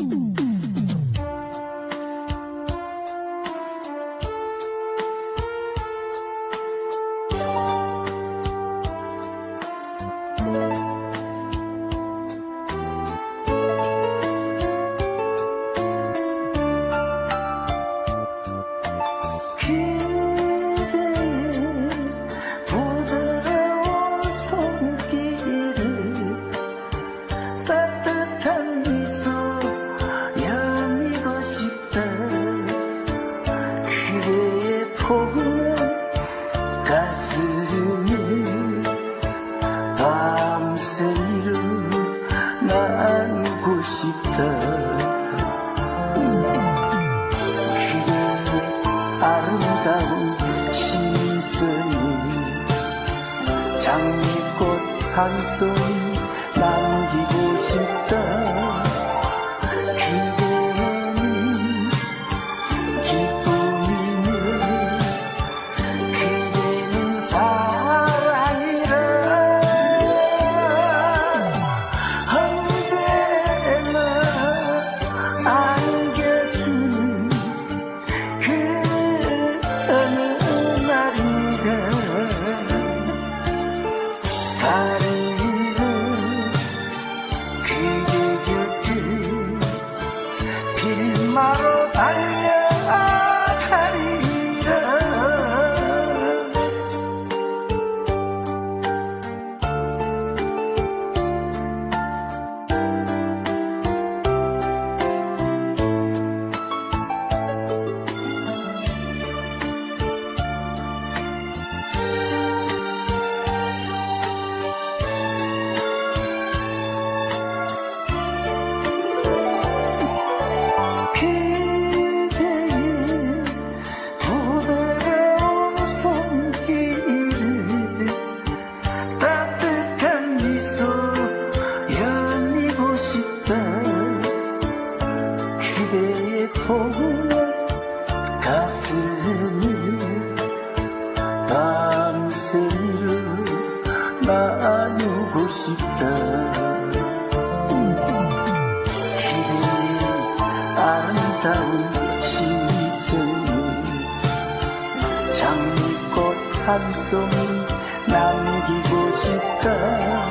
Ooh. 싶다. 그대의 아름다운 신선이 장미꽃 한송 남기고 싶다 포근한 가슴을 밤새미로 나누고 싶다. 그대의 아름다운 시선이 장미꽃 한 송이 남기고 싶다. 그